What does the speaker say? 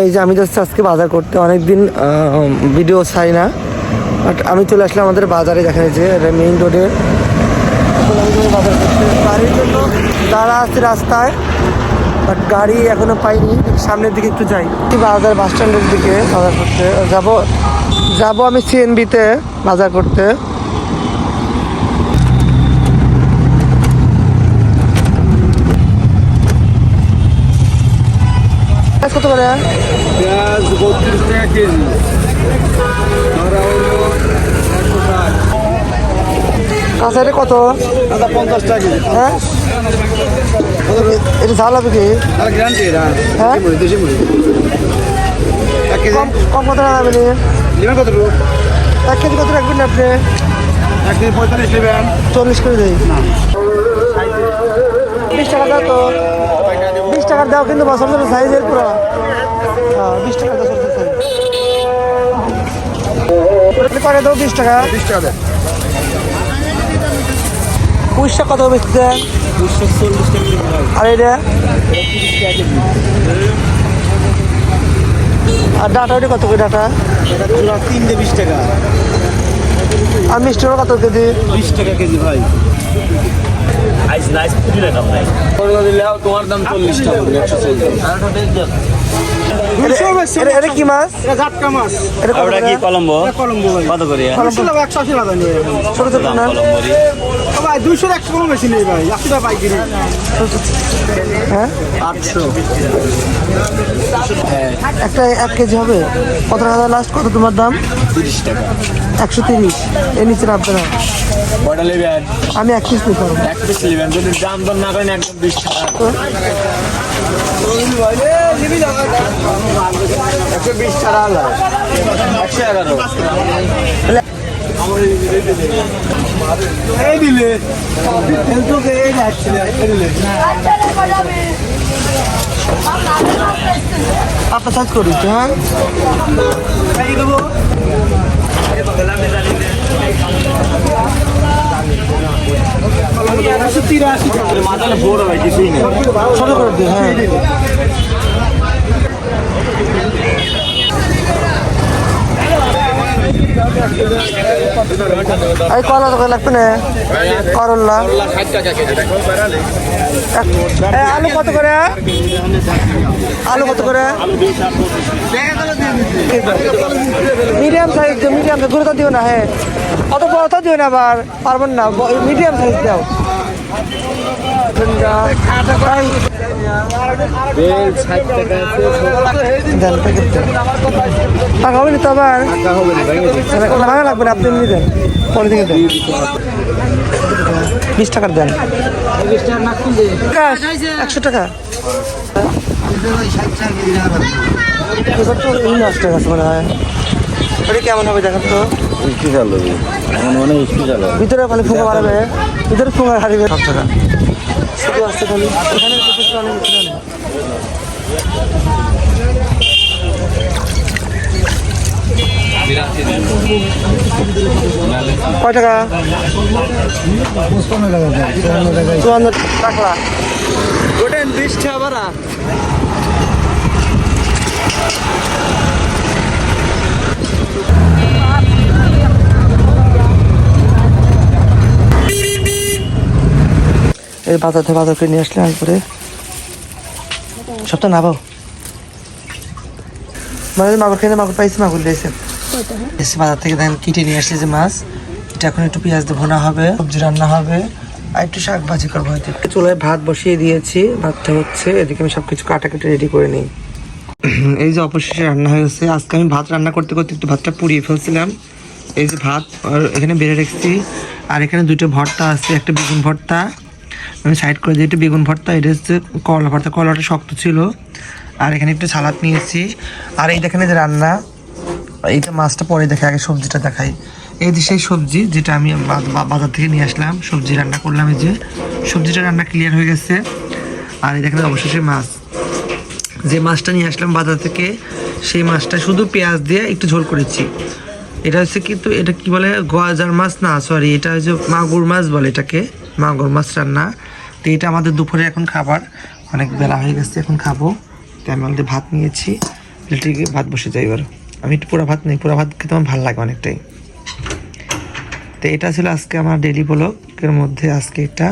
এই যে আমি যাচ্ছি আজকে বাজার করতে অনেকদিন ভিডিও ছাই না। বাট আমি চলে আসলাম আমাদের বাজারে দেখা যে মেইন রোডে বাজার করতে। জন্য দাঁড়া আছে রাস্তায় বাট গাড়ি এখনও পাইনি। সামনের দিকে একটু যাই। বাজার বাস স্ট্যান্ডের দিকে বাজার করতে। যাব যাব আমি সিএনবিতে বাজার করতে। কত করে? পেঁয়াজ বত্রিশ টাকা কেজি। আমরা হলো একশো ষাট। কাঁচারে কত? পঞ্চাশ টাকা কেজি। হ্যাঁ? এটা ঝাল হবে কি? আর গ্যারান্টি হ্যাঁ? মুড়ি দেশি মুড়ি। এক কেজি। কম কত টাকা নেবেন? নেবেন কত এক কেজি কত রাখবেন আপনি? এক কেজি পঁয়তাল্লিশ নেবেন। চল্লিশ করে দেই। বিশ টাকা তো। টাকার দাও কিন্তু বছর সাইজের পুরো। হ্যাঁ বিশ টাকা দাও চলতে করে দাও বিশ টাকা। বিশ টাকা দেন। কত দুশো আর এটা? আর ডাটা ওটা কত করে ডাটা? তিনটে বিশ টাকা। আর মিষ্টি কত কেজি? বিশ টাকা কেজি ভাই তোমার দাম চল্লিশ টাকা একশো চল্লিশ। এটা- কি মাছ? এটা ঝাটকা মাছ। এটা ওটা কি? কলম্বো? এটা কলম্বো কত করে? দুশো টাকা একশো আশি টাকা নিয়ে ছোট ছোট না? ভাই দুশো একশো কোনো বেশি নেই ভাই একশো টাকা পাইকারি। হ্যাঁ? আটশো। একটা এক কেজি হবে? কত টাকা লাস্ট কত তোমার দাম? টাকা। একশো তিরিশ। এর নিচে নামবে না? কয়টা নেবেন? আমি এক পিস নিতে পারব। এক পিস নেবেন যদি দাম দর না করেন একদম বিশ টাকা। একশো বিশ টাকা একশো এগারো। এই দিলে এই যাচ্ছে এই দিলে আপনার করি হ্যাঁ মাথাটা বড় হয় কিছুই নেই ছোট হ্যাঁ এই কলা তো লাগবে না? করল্লা আলু কত করে? আলু কত করে? মিডিয়াম সাইজ মিডিয়াম সাইজ, গুরুত্ব দিও না হ্যাঁ অত বড় দিও না আবার, পারবেন না মিডিয়াম সাইজ দাও। টাকা হবে আবার ভাঙা লাগবে আপনি দেন পরে থেকে দেন বিশ দেন একশো টাকা নষ্ট গেছে মনে হয় ওটা কেমন হবে দেখেন তো? কি চালো এখন মানে স্কুল চালো ভিতরে খালি ফুঙ্গা বাড়াবে। ভিতরে ফুঙ্গা হারিবে সব টাকা শুধু আসছে খালি। এখানে অনেক কয় টাকা? চুয়ান্ন টাকা। গোটেন বিশ টাকা বাড়া এই বাজার থেকে বাজার করে নিয়ে আসলে একবারে সবটা নাবাও মানে মাগুর খেয়ে মাগুর পাইছি, মাগুর দিয়েছে। এসে বাজার থেকে দেখেন কেটে নিয়ে আসলে যে মাছ, এটা এখন একটু পেঁয়াজ দিয়ে ভোনা হবে, সবজি রান্না হবে, আর একটু শাক ভাজি করব হয়তো। চুলায় ভাত বসিয়ে দিয়েছি, ভাতটা হচ্ছে, এদিকে আমি সব কিছু কাটা কেটে রেডি করে নিই। এই যে অবশেষে রান্না হয়ে গেছে। আজকে আমি ভাত রান্না করতে করতে একটু ভাতটা পুড়িয়ে ফেলছিলাম। এই যে ভাত এখানে বেড়ে রেখেছি। আর এখানে দুটো ভর্তা আছে, একটা বেগুন ভর্তা। আমি সাইড করে দিই একটা বেগুন ভর্তা, এটা হচ্ছে কলা ভর্তা। কলাটা শক্ত ছিল। আর এখানে একটু সালাদ নিয়েছি। আর এই দেখেন যে রান্না। এইটা মাছটা পরে দেখে আগে সবজিটা দেখাই। এই যে সেই সবজি যেটা আমি বাজার থেকে নিয়ে আসলাম, সবজি রান্না করলাম এই যে। সবজিটা রান্না ক্লিয়ার হয়ে গেছে। আর এই দেখেন অবশেষে মাছ। যে মাছটা নিয়ে আসলাম বাজার থেকে, সেই মাছটা শুধু পেঁয়াজ দিয়ে একটু ঝোল করেছি। এটা হচ্ছে কিন্তু এটা কি বলে? গোয়াজার মাছ? না সরি এটা হচ্ছে মাগুর মাছ বলে এটাকে, মাগুর মাছ রান্না। তো এটা আমাদের দুপুরে এখন খাবার, অনেক বেলা হয়ে গেছে, এখন খাব। তো আমি আমাদের ভাত নিয়েছি লিট্রিকে ভাত বসে যাই এবার। আমি একটু পুরা ভাত নেই পুরা ভাত খেতে আমার ভালো লাগে অনেকটাই। তো এটা ছিল আজকে আমার ডেলি ব্লগের মধ্যে আজকে এটা।